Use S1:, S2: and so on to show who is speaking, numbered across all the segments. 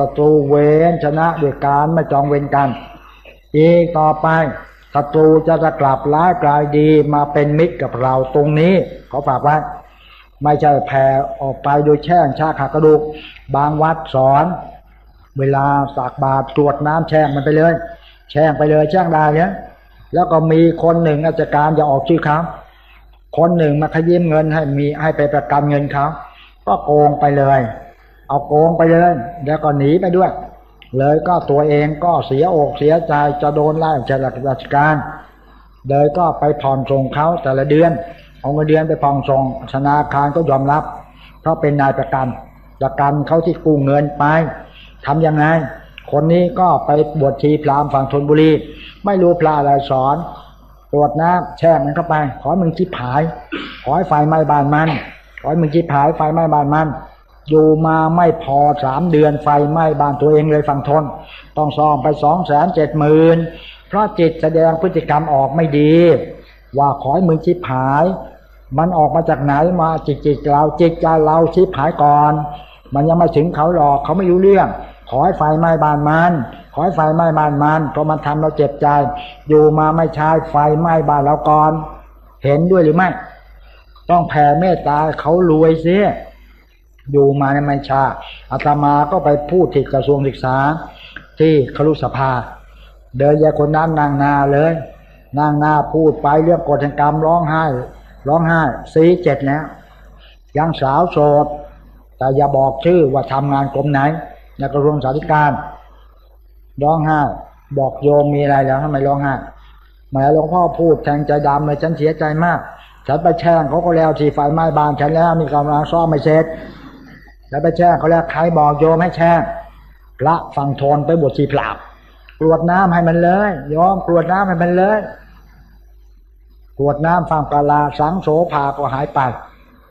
S1: ศัตรูเวนชนะด้วยการไม่จองเวรกัน อีกต่อไปศัตรูจะจะกลับร้ายกลายดีมาเป็นมิตรกับเราตรงนี้เขาฝากไว้ไม่ใช่แผ่ออกไปโดยแช่งชาขากระดูก บางวัดสอน เวลาสากบาตรตรวจน้ำแช่งมันไปเลย แช่งไปเลยแช่งได้เนี่ยแล้วก็มีคนหนึ่งราชการอย่าออกชื่อเขาคนหนึ่งมาขยิ้มเงินให้มีให้ไปประกันเงินเขาก็โกงไปเลย เอาโกงไปเลย แล้วก็หนีไปด้วย เลยก็ตัวเองก็เสียอกเสียใจจะโดนไล่จากราชการ เลยก็ไปผ่อนส่งเขาแต่ละเดือน เอาเงินเดือนไปผ่อนส่งธนาคารก็ยอมรับ เพราะเป็นนายประกัน ประกันเขาที่กู้เงินไปทำยังไง คนนี้ก็ไปบวชชีพราหมณ์ฝั่งธนบุรี ไม่รู้พระอะไรสอนตรวจน้ำแช่งมันเข้าไป ขอให้มึงชิบหาย ขอให้ไฟไหม้บ้านมัน ขอให้มึงชิบหายไฟไหม้บ้านมัน อยู่มาไม่พอสามเดือนไฟไหม้บ้านตัวเองเลยฝั่งทน ต้องซ่อมไปสองแสนเจ็ดหมื่นเพราะจิตแสดงพฤติกรรมออกไม่ดี ว่าขอให้มึงชิบหาย มันออกมาจากไหนมาจิตจิตเราจิตใจเราชิบหายก่อน มันยังไม่ถึงเขาหรอกเขาไม่รู้เรื่อง ขอให้ไฟไหม้บ้านมันขอให้ไฟไหม้บ้านมันเพราะมันทำเราเจ็บใจ อยู่มาไม่ใช่ไฟไหม้บ้านเราก่อน เห็นด้วยหรือไม่ต้องแผ่เมตตาเขารวยเสีย อยู่มาในไม่ชาอาตมาก็ไปพูดที่กระทรวงศึกษา ที่ครุสภา เดินยายคนนั้นนางนาเลยนางนาพูดไปเรื่องกฎแห่งกรรมร้องไห้ ร้องไห้สีเจ็ดแล้วยังสาวโสด แต่อย่าบอกชื่อว่าทำงานกรมไหนในกระทรวงสาธการร้องไห้บอกโยมมีอะไรแล้วทำไมร้องไห้แหมหลวงพ่อพูดแทงใจดำเลยฉันเสียใจมาก ฉันไปแช่งเขาก็แล้วทีไฟไหม้บ้านฉันแล้วมีกำลังซ่อมไม่เสร็จ แล้วไปแช่งเขาแล้วใครบอกโยมให้แช่งพระฟังโทนไปบวชชีพรามกรวดน้ำให้มันเลยโยมกรวดน้ำให้มันเลยกรวดน้ำฟังกาลาสังโสภาก็หายไป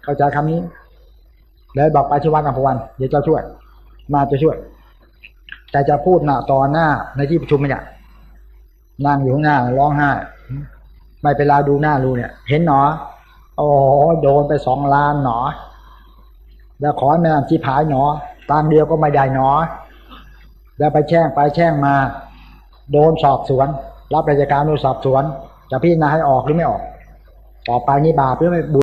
S1: เข้าใจคำนี้ เลยบอกไปที่วัดอัมพวันเดี๋ยวจะช่วย มาจะช่วย แต่จะพูดหน้าตอนหน้าในที่ประชุมไม่ได้นั่งอยู่ข้างหน้าร้องไห้ไม่เป็นไรดูหน้าดูเนี่ย เห็นหนอโอ้โดนไปสองล้านหนอ แล้วขอแม่ที่ผายหนอตามเดียวก็ไม่ได้หนอ แล้วไปแช่งไปแช่งมา โดนสอบสวน รับราชการโดนสอบสวน จะพิจารณาให้ออกหรือไม่ออก ต่อไปนี่บาปหรือไม่บุญ